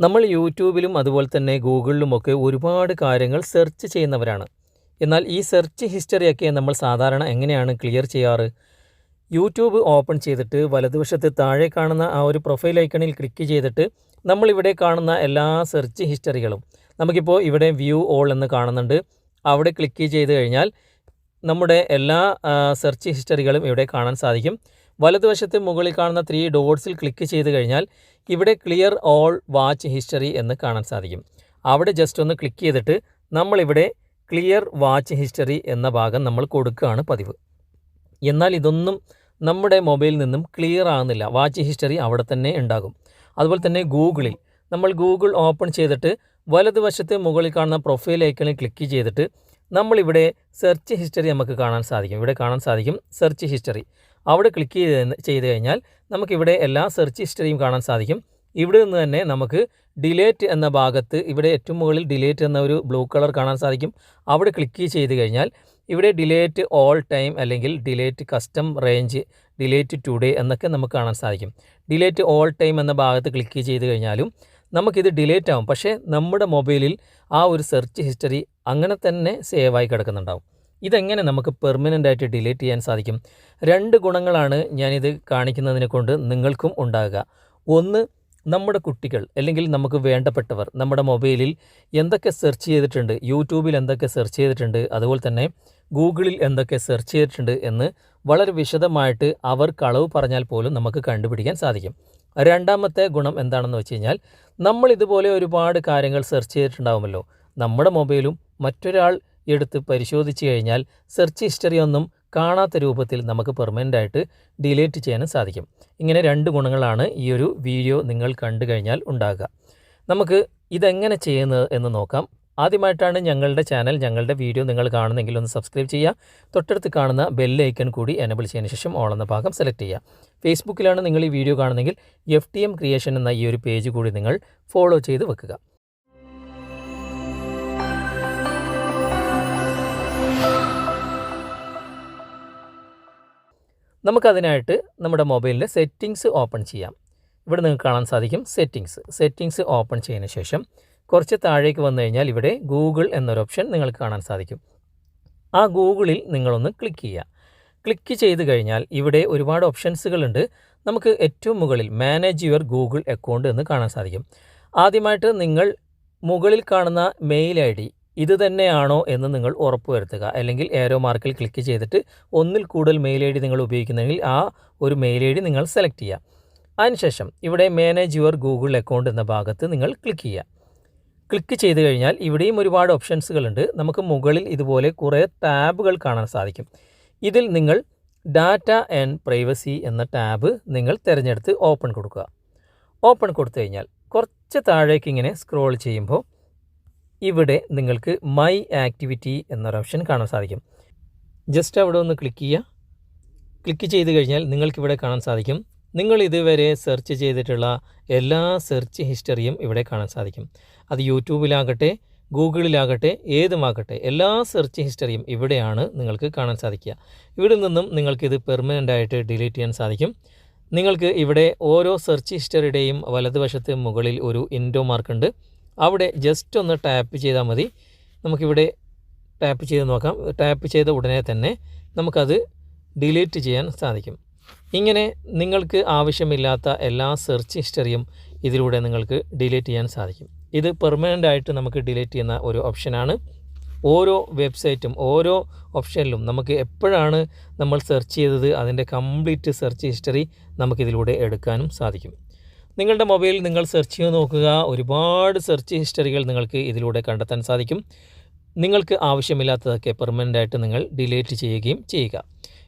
നമ്മൾ യൂട്യൂബിലും അതുപോലെ തന്നെ ഗൂഗിളിലുമൊക്കെ ഒരുപാട് കാര്യങ്ങൾ സെർച്ച് ചെയ്യുന്നവരാണ്. എന്നാൽ ഈ സെർച്ച് ഹിസ്റ്ററിയൊക്കെ നമ്മൾ സാധാരണ എങ്ങനെയാണ് ക്ലിയർ ചെയ്യാറ്? യൂട്യൂബ് ഓപ്പൺ ചെയ്തിട്ട് വലതുവശത്ത് താഴെ കാണുന്ന ആ ഒരു പ്രൊഫൈൽ ഐക്കണിൽ ക്ലിക്ക് ചെയ്തിട്ട് നമ്മളിവിടെ കാണുന്ന എല്ലാ സെർച്ച് ഹിസ്റ്ററികളും നമുക്കിപ്പോൾ ഇവിടെ വ്യൂ ഓൾ എന്ന് കാണുന്നുണ്ട്. അവിടെ ക്ലിക്ക് ചെയ്ത് കഴിഞ്ഞാൽ നമ്മുടെ എല്ലാ സെർച്ച് ഹിസ്റ്ററികളും ഇവിടെ കാണാൻ സാധിക്കും. വലതുവശത്ത് മുകളിൽ കാണുന്ന ത്രീ ഡോട്ട്സിൽ ക്ലിക്ക് ചെയ്ത് കഴിഞ്ഞാൽ ഇവിടെ ക്ലിയർ ഓൾ വാച്ച് ഹിസ്റ്ററി എന്ന് കാണാൻ സാധിക്കും. അവിടെ ജസ്റ്റ് ഒന്ന് ക്ലിക്ക് ചെയ്തിട്ട് നമ്മളിവിടെ ക്ലിയർ വാച്ച് ഹിസ്റ്ററി എന്ന ഭാഗം നമ്മൾ കൊടുക്കുകയാണ് പതിവ്. എന്നാൽ ഇതൊന്നും നമ്മുടെ മൊബൈലിൽ നിന്നും ക്ലിയർ ആകുന്നില്ല വാച്ച് ഹിസ്റ്ററി അവിടെ തന്നെ ഉണ്ടാകും. അതുപോലെ തന്നെ ഗൂഗിളിൽ നമ്മൾ ഗൂഗിൾ ഓപ്പൺ ചെയ്തിട്ട് വലതുവശത്ത് മുകളിൽ കാണുന്ന പ്രൊഫൈൽ ഐക്കണിൽ ക്ലിക്ക് ചെയ്തിട്ട് നമ്മളിവിടെ സെർച്ച് ഹിസ്റ്ററി നമുക്ക് കാണാൻ സാധിക്കും. ഇവിടെ കാണാൻ സാധിക്കും സെർച്ച് ഹിസ്റ്ററി അവിടെ ക്ലിക്ക് ചെയ്ത് ചെയ്ത് കഴിഞ്ഞാൽ നമുക്കിവിടെ എല്ലാ സെർച്ച് ഹിസ്റ്ററിയും കാണാൻ സാധിക്കും. ഇവിടെ നിന്ന് തന്നെ നമുക്ക് ഡിലേറ്റ് എന്ന ഭാഗത്ത് ഇവിടെ ഏറ്റവും മുകളിൽ ഡിലേറ്റ് എന്ന ഒരു ബ്ലൂ കളർ കാണാൻ സാധിക്കും. അവിടെ ക്ലിക്ക് ചെയ്ത് കഴിഞ്ഞാൽ ഇവിടെ ഡിലേറ്റ് ഓൾ ടൈം അല്ലെങ്കിൽ delete custom range delete today എന്നൊക്കെ നമുക്ക് കാണാൻ സാധിക്കും. ഡിലേറ്റ് ഓൾ ടൈം എന്ന ഭാഗത്ത് ക്ലിക്ക് ചെയ്ത് കഴിഞ്ഞാലും നമുക്കിത് ഡിലേറ്റ് ആവും. പക്ഷേ നമ്മുടെ മൊബൈലിൽ ആ ഒരു സെർച്ച് ഹിസ്റ്ററി അങ്ങനെ തന്നെ സേവായി കിടക്കുന്നുണ്ടാവും. ഇതെങ്ങനെ നമുക്ക് പെർമനന്റ് ആയിട്ട് ഡിലീറ്റ് ചെയ്യാൻ സാധിക്കും? രണ്ട് ഗുണങ്ങളാണ് ഞാനിത് കാണിക്കുന്നതിനെ കൊണ്ട് നിങ്ങൾക്കും ഉണ്ടാകുക. ഒന്ന് നമ്മുടെ കുട്ടികൾ അല്ലെങ്കിൽ നമുക്ക് വേണ്ടപ്പെട്ടവർ നമ്മുടെ മൊബൈലിൽ എന്തൊക്കെ സെർച്ച് ചെയ്തിട്ടുണ്ട് യൂട്യൂബിൽ എന്തൊക്കെ സെർച്ച് ചെയ്തിട്ടുണ്ട് അതുപോലെ തന്നെ ഗൂഗിളിൽ എന്തൊക്കെ സെർച്ച് ചെയ്തിട്ടുണ്ട് എന്ന് വളരെ വിശദമായിട്ട് അവർ കളവ് പറഞ്ഞാൽ പോലും നമുക്ക് കണ്ടുപിടിക്കാൻ സാധിക്കും. രണ്ടാമത്തെ ഗുണം എന്താണെന്ന് വെച്ച് കഴിഞ്ഞാൽ നമ്മൾ ഇതുപോലെ ഒരുപാട് കാര്യങ്ങൾ സെർച്ച് ചെയ്തിട്ടുണ്ടാവുമല്ലോ. നമ്മുടെ മൊബൈലും മറ്റൊരാൾ എടുത്ത് പരിശോധിച്ച് കഴിഞ്ഞാൽ സെർച്ച് ഹിസ്റ്ററി ഒന്നും കാണാത്ത രൂപത്തിൽ നമുക്ക് പെർമനന്റ് ആയിട്ട് ഡിലീറ്റ് ചെയ്യാനും സാധിക്കും. ഇങ്ങനെ രണ്ട് ഗുണങ്ങളാണ് ഈ ഒരു വീഡിയോ നിങ്ങൾ കണ്ടു കഴിഞ്ഞാൽ ഉണ്ടാകുക. നമുക്ക് ഇതെങ്ങനെ ചെയ്യുന്നത് എന്ന് നോക്കാം. ആദ്യമായിട്ടാണ് ഞങ്ങളുടെ ചാനൽ ഞങ്ങളുടെ വീഡിയോ നിങ്ങൾ കാണുന്നെങ്കിൽ ഒന്ന് സബ്സ്ക്രൈബ് ചെയ്യുക. തൊട്ടടുത്ത് കാണുന്ന ബെല്ലൈക്കൺ കൂടി എനബിൾ ചെയ്യുന്ന ശേഷം ഓൾ എന്ന ഭാഗം സെലക്ട് ചെയ്യുക. ഫേസ്ബുക്കിലാണ് നിങ്ങൾ ഈ വീഡിയോ കാണുന്നെങ്കിൽ എഫ് ടി എം ക്രിയേഷൻ എന്ന ഈ ഒരു പേജ് കൂടി നിങ്ങൾ ഫോളോ ചെയ്ത് വെക്കുക. നമുക്കതിനായിട്ട് നമ്മുടെ മൊബൈലിന്റെ സെറ്റിങ്സ് ഓപ്പൺ ചെയ്യാം. ഇവിടെ നിങ്ങൾക്ക് കാണാൻ സാധിക്കും സെറ്റിങ്സ് സെറ്റിങ്സ് ഓപ്പൺ ചെയ്യുന്ന ശേഷം കുറച്ച് താഴേക്ക് വന്നു കഴിഞ്ഞാൽ ഇവിടെ ഗൂഗിൾ എന്നൊരു ഓപ്ഷൻ നിങ്ങൾക്ക് കാണാൻ സാധിക്കും. ആ ഗൂഗിളിൽ നിങ്ങളൊന്ന് ക്ലിക്ക് ചെയ്യുക. ക്ലിക്ക് ചെയ്ത് കഴിഞ്ഞാൽ ഇവിടെ ഒരുപാട് ഓപ്ഷൻസുകളുണ്ട്. നമുക്ക് ഏറ്റവും മുകളിൽ മാനേജ് യുവർ ഗൂഗിൾ അക്കൗണ്ട് എന്ന് കാണാൻ സാധിക്കും. ആദ്യമായിട്ട് നിങ്ങൾ മുകളിൽ കാണുന്ന മെയിൽ ഐ ഡി ഇത് തന്നെയാണോ എന്ന് നിങ്ങൾ ഉറപ്പുവരുത്തുക അല്ലെങ്കിൽ ഏരോ മാർക്കിൽ ക്ലിക്ക് ചെയ്തിട്ട് ഒന്നിൽ കൂടുതൽ മെയിൽ ഐ ഡി നിങ്ങൾ ഉപയോഗിക്കുന്നെങ്കിൽ ആ ഒരു മെയിൽ ഐ ഡി നിങ്ങൾ സെലക്ട് ചെയ്യുക. അതിനുശേഷം ഇവിടെ മാനേജ് യുവർ ഗൂഗിൾ അക്കൗണ്ട് എന്ന ഭാഗത്ത് നിങ്ങൾ ക്ലിക്ക് ചെയ്യുക. ക്ലിക്ക് ചെയ്ത് കഴിഞ്ഞാൽ ഇവിടെയും ഒരുപാട് ഓപ്ഷൻസുകളുണ്ട്. നമുക്ക് മുകളിൽ ഇതുപോലെ കുറേ ടാബുകൾ കാണാൻ സാധിക്കും. ഇതിൽ നിങ്ങൾ ഡാറ്റ ആൻഡ് പ്രൈവസി എന്ന ടാബ് നിങ്ങൾ തിരഞ്ഞെടുത്ത് ഓപ്പൺ കൊടുക്കുക. ഓപ്പൺ കൊടുത്തു കഴിഞ്ഞാൽ കുറച്ച് താഴേക്ക് ഇങ്ങനെ സ്ക്രോൾ ചെയ്യുമ്പോൾ ഇവിടെ നിങ്ങൾക്ക് മൈ ആക്ടിവിറ്റി എന്നൊരു ഓപ്ഷൻ കാണാൻ സാധിക്കും. ജസ്റ്റ് അവിടെ ഒന്ന് ക്ലിക്ക് ചെയ്യുക. ക്ലിക്ക് ചെയ്ത് കഴിഞ്ഞാൽ നിങ്ങൾക്കിവിടെ കാണാൻ സാധിക്കും. നിങ്ങൾ ഇതുവരെ സെർച്ച് ചെയ്തിട്ടുള്ള എല്ലാ സെർച്ച് ഹിസ്റ്ററിയും ഇവിടെ കാണാൻ സാധിക്കും. അത് യൂട്യൂബിലാകട്ടെ ഗൂഗിളിലാകട്ടെ ഏതുമാകട്ടെ എല്ലാ സെർച്ച് ഹിസ്റ്ററിയും ഇവിടെയാണ് നിങ്ങൾക്ക് കാണാൻ സാധിക്കുക. ഇവിടെ നിന്നും നിങ്ങൾക്കിത് പെർമനന്റ് ആയിട്ട് ഡിലീറ്റ് ചെയ്യാൻ സാധിക്കും. നിങ്ങൾക്ക് ഇവിടെ ഓരോ സെർച്ച് ഹിസ്റ്ററിയുടെയും വലതുവശത്ത് മുകളിൽ ഒരു ഇൻഡോ മാർക്കുണ്ട് അവിടെ ജസ്റ്റ് ഒന്ന് ടാപ്പ് ചെയ്താൽ മതി. നമുക്കിവിടെ ടാപ്പ് ചെയ്ത് നോക്കാം. ടാപ്പ് ചെയ്ത ഉടനെ തന്നെ നമുക്കത് ഡിലീറ്റ് ചെയ്യാൻ സാധിക്കും. ഇങ്ങനെ നിങ്ങൾക്ക് ആവശ്യമില്ലാത്ത എല്ലാ സെർച്ച് ഹിസ്റ്ററിയും ഇതിലൂടെ നിങ്ങൾക്ക് ഡിലീറ്റ് ചെയ്യാൻ സാധിക്കും. ഇത് പെർമനന്റ് ആയിട്ട് നമുക്ക് ഡിലീറ്റ് ചെയ്യുന്ന ഒരു ഓപ്ഷനാണ് ഓരോ വെബ്സൈറ്റും ഓരോ ഓപ്ഷനിലും നമുക്ക് എപ്പോഴാണ് നമ്മൾ സെർച്ച് ചെയ്തത് അതിന്റെ കംപ്ലീറ്റ് സെർച്ച് ഹിസ്റ്ററി നമുക്കിതിലൂടെ എടുക്കാനും സാധിക്കും. നിങ്ങളുടെ മൊബൈലിൽ നിങ്ങൾ സെർച്ച് ചെയ്ത് നോക്കുക. ഒരുപാട് സെർച്ച് ഹിസ്റ്ററികൾ നിങ്ങൾക്ക് ഇതിലൂടെ കണ്ടെത്താൻ സാധിക്കും. നിങ്ങൾക്ക് ആവശ്യമില്ലാത്തതൊക്കെ പെർമനന്റ് ആയിട്ട് നിങ്ങൾ ഡിലീറ്റ് ചെയ്യുകയും ചെയ്യുക.